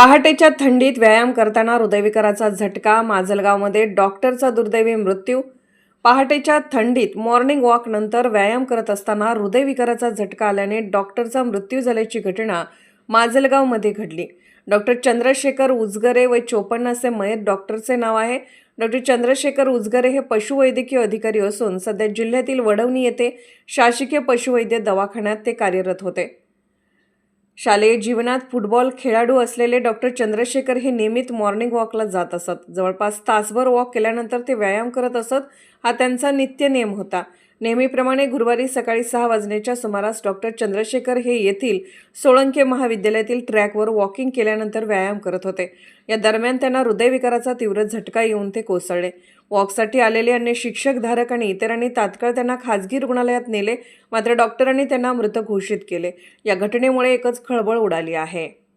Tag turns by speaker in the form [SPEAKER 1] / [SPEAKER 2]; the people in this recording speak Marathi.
[SPEAKER 1] पहाटेच्या थंडीत व्यायाम करताना हृदयविकाराचा झटका माजलगावमध्ये डॉक्टरचा दुर्दैवी मृत्यू. पहाटेच्या थंडीत मॉर्निंग वॉकनंतर व्यायाम करत असताना हृदयविकाराचा झटका आल्याने डॉक्टरचा मृत्यू झाल्याची घटना माजलगावमध्ये घडली. डॉक्टर चंद्रशेखर उजगरे व चोपन्न असे मयत डॉक्टरचे नाव आहे. डॉक्टर चंद्रशेखर उजगरे हे पशुवैद्यकीय अधिकारी असून सध्या जिल्ह्यातील वडवणी येथे शासकीय पशुवैद्य दवाखान्यात ते कार्यरत होते. शालेय जीवनात फुटबॉल खेळाडू असलेले डॉक्टर चंद्रशेखर हे नियमित मॉर्निंग वॉकला जात असत. जवळपास तासभर वॉक केल्यानंतर ते व्यायाम करत असत. हा त्यांचा नित्य नियम होता. नेहमीप्रमाणे गुरुवारी सकाळी सहा वाजण्याच्या सुमारास डॉक्टर चंद्रशेखर हे येथील सोळंके महाविद्यालयातील ट्रॅकवर वॉकिंग केल्यानंतर व्यायाम करत होते. या दरम्यान त्यांना हृदयविकाराचा तीव्र झटका येऊन ते कोसळले. वॉकसाठी आलेले अन्य शिक्षक धारक आणि इतरांनी तात्काळ त्यांना खाजगी रुग्णालयात नेले मात्र डॉक्टरांनी त्यांना मृत घोषित केले. या घटनेमुळे एकच खळबळ उडाली आहे.